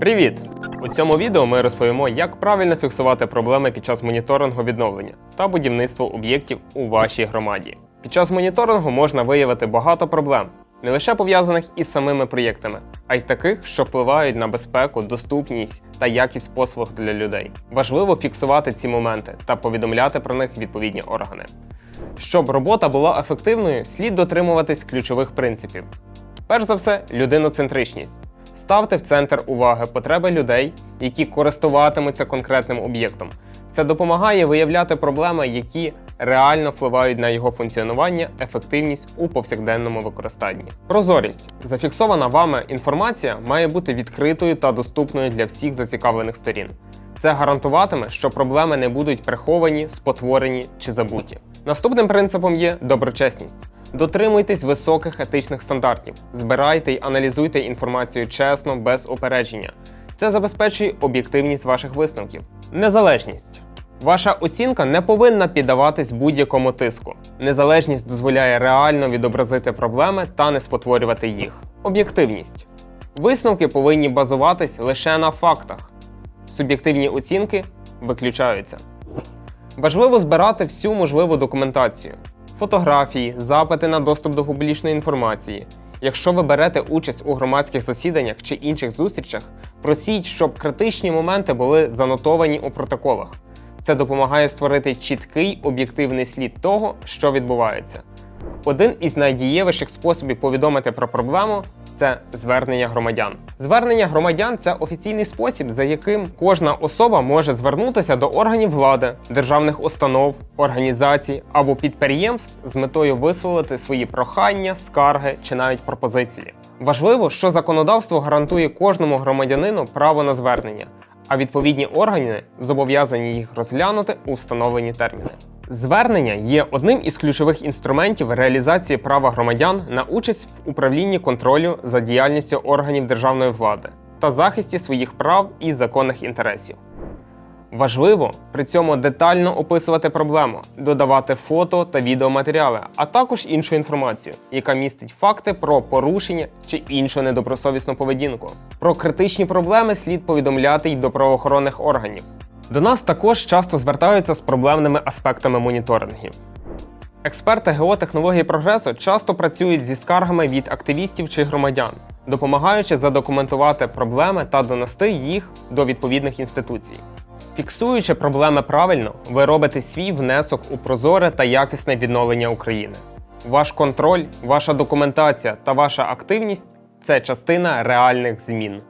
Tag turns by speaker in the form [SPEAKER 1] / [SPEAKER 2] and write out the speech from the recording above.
[SPEAKER 1] Привіт! У цьому відео ми розповімо, як правильно фіксувати проблеми під час моніторингу відновлення та будівництва об'єктів у вашій громаді. Під час моніторингу можна виявити багато проблем, не лише пов'язаних із самими проєктами, а й таких, що впливають на безпеку, доступність та якість послуг для людей. Важливо фіксувати ці моменти та повідомляти про них відповідні органи. Щоб робота була ефективною, слід дотримуватись ключових принципів. Перш за все, людиноцентричність. Ставте в центр уваги потреби людей, які користуватимуться конкретним об'єктом. Це допомагає виявляти проблеми, які реально впливають на його функціонування, ефективність у повсякденному використанні. Прозорість. Зафіксована вами інформація має бути відкритою та доступною для всіх зацікавлених сторін. Це гарантуватиме, що проблеми не будуть приховані, спотворені чи забуті. Наступним принципом є доброчесність. Дотримуйтесь високих етичних стандартів, збирайте й аналізуйте інформацію чесно, без опередження. Це забезпечує об'єктивність ваших висновків. Незалежність. Ваша оцінка не повинна піддаватись будь-якому тиску. Незалежність дозволяє реально відобразити проблеми та не спотворювати їх. Об'єктивність. Висновки повинні базуватись лише на фактах. Суб'єктивні оцінки виключаються. Важливо збирати всю можливу документацію: фотографії, запити на доступ до публічної інформації. Якщо ви берете участь у громадських засіданнях чи інших зустрічах, просіть, щоб критичні моменти були занотовані у протоколах. Це допомагає створити чіткий об'єктивний слід того, що відбувається. Один із найдієвіших способів повідомити про проблему це звернення громадян. Звернення громадян це офіційний спосіб, за яким кожна особа може звернутися до органів влади, державних установ, організацій або підприємств з метою висловити свої прохання, скарги чи навіть пропозиції. Важливо, що законодавство гарантує кожному громадянину право на звернення, а відповідні органи зобов'язані їх розглянути у встановлені терміни. Звернення є одним із ключових інструментів реалізації права громадян на участь в управлінні контролю за діяльністю органів державної влади та захисті своїх прав і законних інтересів. Важливо при цьому детально описувати проблему, додавати фото та відеоматеріали, а також іншу інформацію, яка містить факти про порушення чи іншу недобросовісну поведінку. Про критичні проблеми слід повідомляти й до правоохоронних органів. До нас також часто звертаються з проблемними аспектами моніторингів. Експерти геотехнології прогресу часто працюють зі скаргами від активістів чи громадян, допомагаючи задокументувати проблеми та донести їх до відповідних інституцій. Фіксуючи проблеми правильно, ви робите свій внесок у прозоре та якісне відновлення України. Ваш контроль, ваша документація та ваша активність це частина реальних змін.